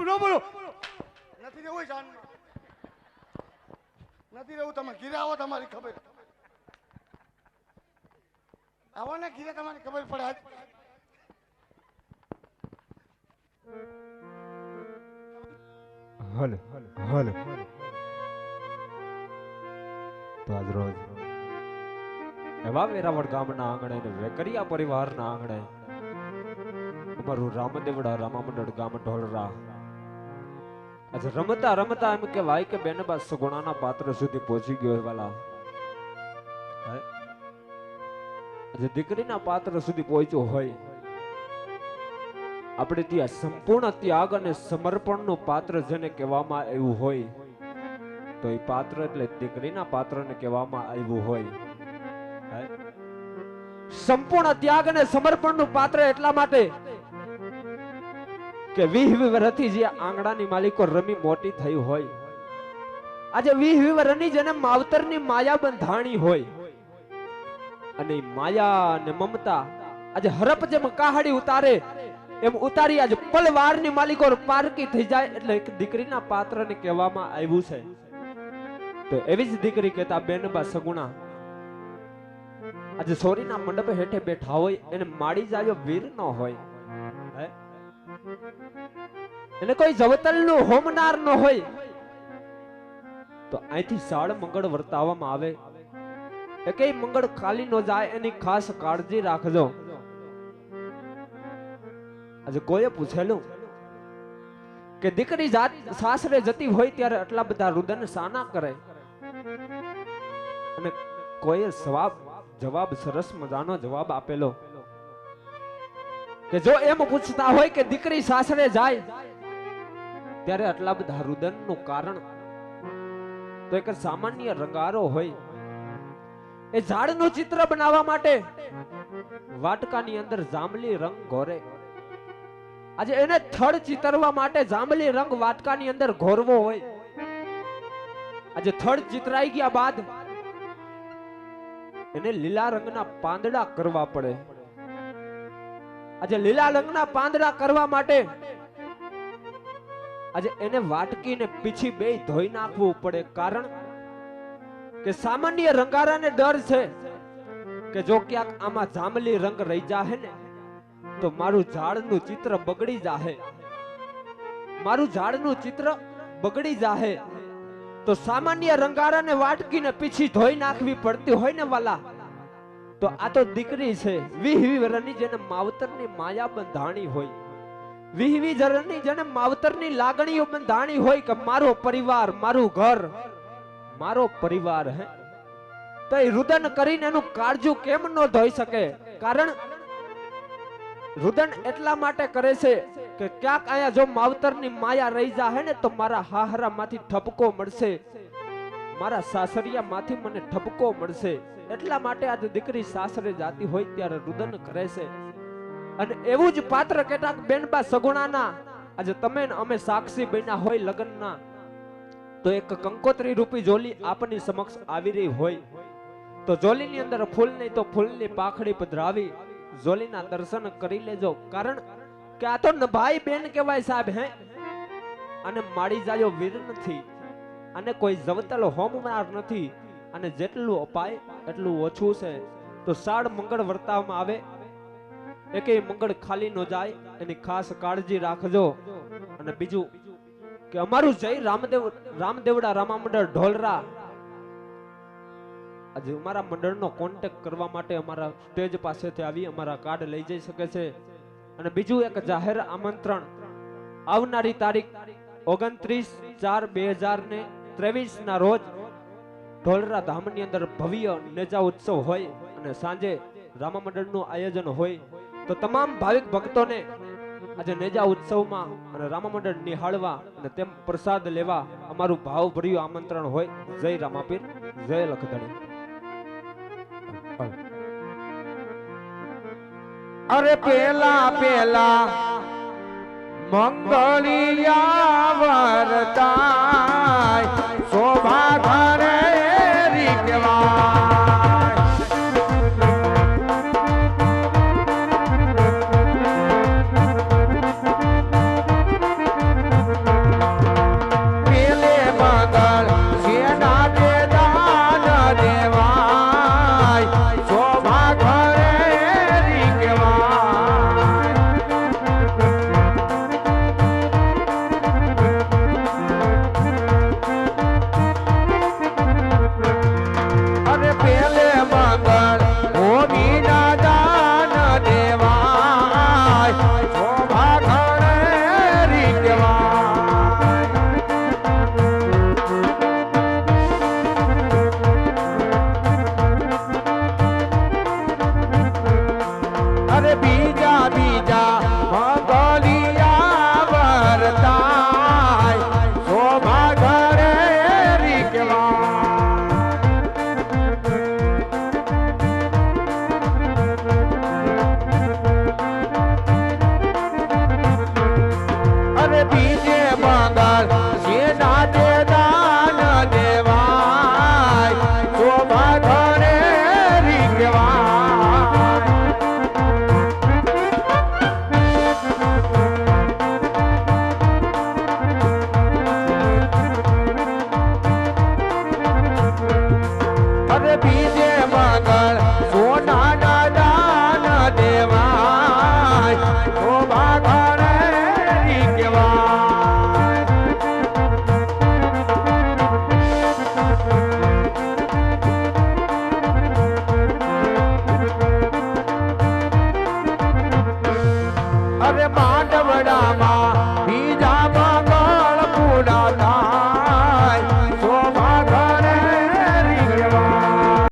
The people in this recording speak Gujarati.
ન બોલો ન બોલો નથી રહેવું જાન. નથી રહેવું તમે ઘીરે આવો તમારી ખબર. આવો ને ઘીરે તમારી ખબર પડે આજ. હલ હલ. તો આજ રોજ એવા વેરાવળ ગામના આંગણે ને વેકરિયા પરિવારના આંગણે અમારું રામદેવડા રામા મંડળ ગામ ઢોલરા આજે રમતા રમતા એમ કહેવાય કે બેનબા સગુણાના પાત્ર સુધી પહોંચી ગયો વાલા. આજે દીકરીના પાત્ર સુધી પહોંચ્યો હોય. આપણે ત્યાં સંપૂર્ણ ત્યાગ અને સમર્પણનું પાત્ર જેને કહેવામાં આવ્યું હોય, તો એ પાત્ર એટલે દીકરીના પાત્રને કહેવામાં આવ્યું હોય. સંપૂર્ણ ત્યાગ અને સમર્પણનું પાત્ર એટલા માટે કે વીહ જે આંગણાની માલિકો રમી મોટી થઈ હોય. આજે વીહ જેને માવતરની માયા બંધાણી હોય. અને માયા અને મમતા આજે હરપ જેમ કાહડી ઉતારે, એમ ઉતારી આજે પલવારની માલિકો પારકી થઈ જાય એટલે એક દીકરીના પાત્રને કહેવામાં આવ્યું છે. તો એવી જ દીકરી કહેતા બેનબા સગુણા, આજે સોરીના મંડપ હેઠે બેઠા હોય, એને માડી જાયો વીર ન હોય. હે? એને કોઈ જવતલનું હોમનાર ન હોય. તો અહીંથી સાળ મંગળ વર્તાવવામાં આવે. એકેય મંગળ ખાલી ન જાય એની ખાસ કાળજી રાખજો. આજે કોઈએ પૂછેલું કે દીકરી જાત સાસરે જતી હોય ત્યારે આટલા બધા રુદન સાના કરે? અને કોઈએ જવાબ જવાબ સરસ મજાનો જવાબ આપેલો. કે જો એમ પૂછતા હોય કે દીકરી સાસરે જાય, ત્યારે આટલા બધા રુદનનું કારણ તો એક સામાન્ય રંગારો હોય. એ ઝાડનું ચિત્ર બનાવવા માટે વાટકાની અંદર જાંબલી રંગ ઘોરે. આજે એને થડ ચિતરવા માટે જાંબલી રંગ વાટકાની અંદર ઘોરવો હોય. આજે થડ ચિતરાઈ ગયા બાદ એને લીલા રંગના પાંદડા કરવા પડે. આજે લીલા રંગના પાંદડા કરવા માટે આજે એને વાટકીને પીછી બે ધોઈ નાખવું પડે. કારણ કે સામાન્ય રંગારાને ડર છે કે જો ક્યાંક આમાં જાંબલી રંગ રહી જાહે ને, તો મારું ઝાડનું ચિત્ર બગડી જાહે. મારું ઝાડનું ચિત્ર બગડી જાહે. તો સામાન્ય રંગારાને વાટકીને પીછી ધોઈ નાખવી પડતી હોય ને વાલા તો આ તો દીકરી છે. વીહવી વરની જેને માવતરની માયા બંધાણી હોય. વીહવી જરની જેને માવતરની લાગણીઓ બંધાણી હોય કે મારો પરિવાર, મારું ઘર, મારો પરિવાર હે. તો રુદન કરીને એનું કાળજું કેમ ન ધોઈ શકે? કારણ રુદન એટલા માટે કરે છે કે ક્યાંક અહીંયા જો માવતરની માયા રહી જાહે ને તો મારા હાહરામાંથી ઠપકો મળશે. મારા સાસરિયામાંથી મને ઠપકો મળશે. એટલા માટે આજે દીકરી સાસરે જાતી હોય ત્યારે રુદન કરે છે. અને એવું જ પાત્ર કેટલાક બેનબા સગુણાના, આજે તમે અમે સાક્ષી બન્યા હોય લગ્નના, તો એક કંકોત્રી રૂપી જોલી આપની સમક્ષ આવી રહી હોય. તો જોલીની અંદર ફૂલ નહીં તો ફૂલની પાખડી પધરાવી જોલીના દર્શન કરી લેજો. કારણ કે આ તો ભાઈ બેન કહેવાય સાહેબ, હે? અને માળી જાયો વીર નથી. અને કોઈ જવતલ હોમનાર નથી. અને જેટલું અપાય, એટલું ઓછું છે. તો સાળ મંગળ વર્તાવવામાં આવે. એકેય મંગળ ખાલી ન જાય. એની ખાસ કાળજી રાખજો. અને બીજું કે અમારું જય રામદેવ, રામદેવડા રામા મંડળ ઢોલરા. આજે અમારા મંડળનો કોન્ટેક્ટ કરવા માટે અમારા સ્ટેજ પાસેથી આવી, અમારા કાર્ડ લઈ જઈ શકે છે. અને બીજું એક જાહેર આમંત્રણ. આવનારી તારીખ ઓગણત્રીસ ચાર બે હજાર ને ત્રેવીસ ના રોજ ઢોલરા ધામની અંદર ભવ્ય નેજા ઉત્સવ હોય અને સાંજે રામા મંડળનું આયોજન હોય, તો તમામ ભાવિક ભક્તોને આજે નેજા ઉત્સવમાં અને રામા મંડળ નિહાળવા અને તેમ પ્રસાદ લેવા અમારું ભાવભર્યું આમંત્રણ હોય. જય રામાપીર, જય લખધણી. અરે પેલા પેલા મંગળિયા વરતાય શોભા ધરે